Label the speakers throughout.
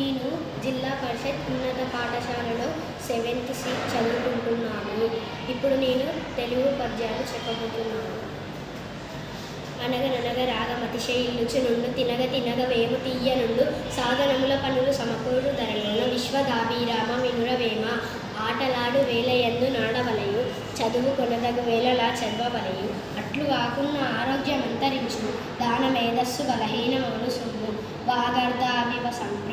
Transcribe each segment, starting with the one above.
Speaker 1: నేను జిల్లా పరిషత్ ఉన్నత పాఠశాలలో సెవెంత్ సి చదువుకుంటున్నాను. ఇప్పుడు నేను తెలుగు పద్యాలు చెప్పబోతున్నాను. అనగననగ రాగమతిశయిల్లుచు నుండు తినగ తినగ వేము తీయ నుండు సాధనముల పనులు సమకూరు ధరలను విశ్వదాభిరామ వినురవేమ ఆటలాడు వేలయందు నాడవలయు చదువు కొనదగు వేలలా చదవవలయు అట్లు కాకుండా ఆరోగ్యం అంతరించు దాన మేధస్సు బలహీనమౌను సొమ్ము వాగర్ధావివ సంపృక్తౌ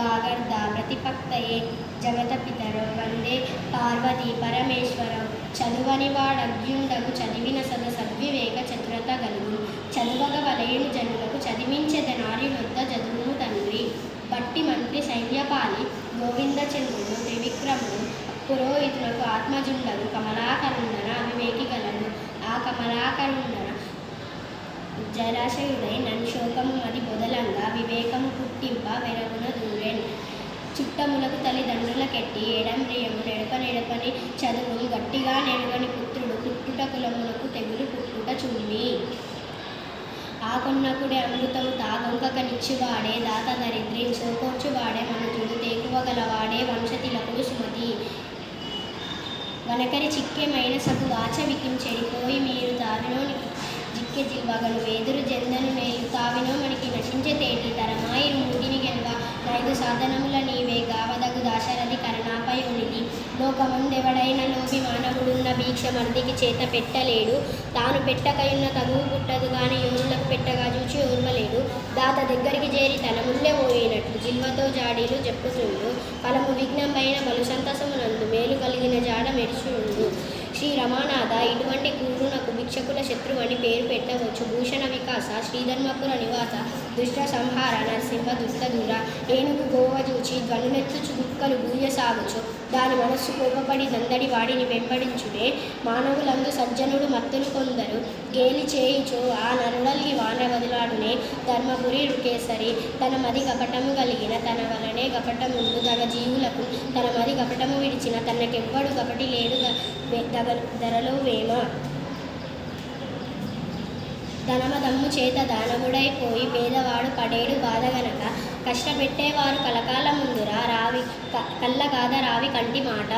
Speaker 1: వాగర్ధ ప్రతిపక్తయే జగత పితరు వందే పార్వతీ పరమేశ్వరం. చదువని వాడగ్యుండగు చదివిన సద సద్వివేక చతురత గలుగు. చదువగ వలయని జనులకు చదివించేద నారి వద్ద చదువును తండ్రి. బట్టి మంత్రి సైన్యపాలి గోవిందచంద్రుడు త్రివిక్రముడు. పురోహితులకు ఆత్మజుండలు కమలాకరుండన అవివేకి గలడు. ఆ కమలాకరుండన జరాశయుడై నన్ను శోకము అది బొదలంగా వివేకము పుట్టింప వెర చుట్టములకు తల్లిదండ్రులకెట్టి ఎడంబ్రియము నెడప నెడపని చదువును గట్టిగా నెడవని పుత్రుడు పుట్టుట కులమునకు తెగులు పుట్టుట చుమ్మి ఆకున్నకుడే అమృతం అమృతము తాగొంకక నిచ్చివాడే దాత దరిద్రిని సోకోర్చువాడే మనుజుడు తేకువగలవాడే వంశతిలకుడు సుమతి. వనకరి చిక్కెమైన సగు వాచ వికించెడిపోయి మీరు దారిలో జిక్కె జిల్వగలు వేదురు జందను మేలు తావినో మనకి నశించే తేటి తరమాయి మూడిని గెలవ. ఐదు సాధనములని నీవే దాశరథి కరుణాపై ఉనికి లోపి మానవుడున్న భీక్ష మందికి చేత పెట్టలేడు. తాను పెట్టకయున్న తగువు పుట్టదు గాని యోనులకు పెట్టగా చూచి ఓర్వలేడు దాత దగ్గరికి చేరి తన ముల్లె పోయినట్లు జిల్వతో జాడీలు చెప్పుతుండు ఫలము విఘ్నంపైన బలుసంత కూరునకు శత్రువు అని పేరు పెట్టవచ్చు. భూషణ వికాస శ్రీధర్మపుర నివాస దుష్ట సంహార నరసింహ దుష్ట ఏనుగు గోవ చూచి ధ్వనులెత్తుచు గుక్కలు భూయ సాగుచు దాని మనస్సు కోపపడి దందడి వాడిని వెంబడించుడే. మానవులందు సజ్జనుడు మత్తులు కొందరు. గేలి చేయుచు ఆ నరుడల్లి వాన వదిలాడునే. ధర్మపురి రుకేసరి తన మది కపటము కలిగిన తన వలనే కపటముందు తన జీవులకు. తన మది కపటము విడిచిన తనకెవ్వడు కపటి లేడు ధరలో వేమ. ధనమదమ్ము చేత దానవుడైపోయి పేదవాడు పడేడు బాధ గనక కష్టపెట్టేవారు కలకాల ముందురా రావి కళ్ళగాద రావి కంటి మాట.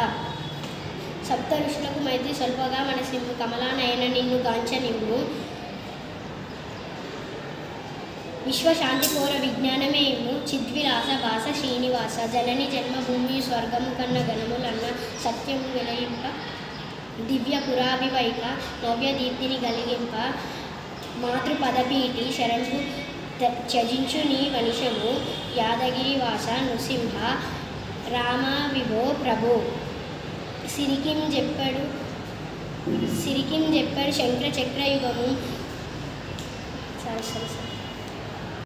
Speaker 1: సప్త ఋషులకు మైత్రి స్వల్పగా మనసిమ్ము కమలానయన నిన్ను గాంచనిమ్ము విశ్వశాంతి కోర విజ్ఞానమే ఇమ్ము. చిద్విలాస భాస శ్రీనివాస జనని జన్మభూమి స్వర్గము కన్న గణములన్న సత్యము వెలయింప. దివ్య పురాభివైక నవ్య దీప్తిని కలిగింప. మాతృపదపీటి శరణు త్యజించు నీ వనిషము యాదగిరివాస నృసింహ రామ విభో ప్రభు. సిరికిం చెప్పాడు సిరికిం చెప్పాడు శంకర చక్రయుగము సరే సరే సరే.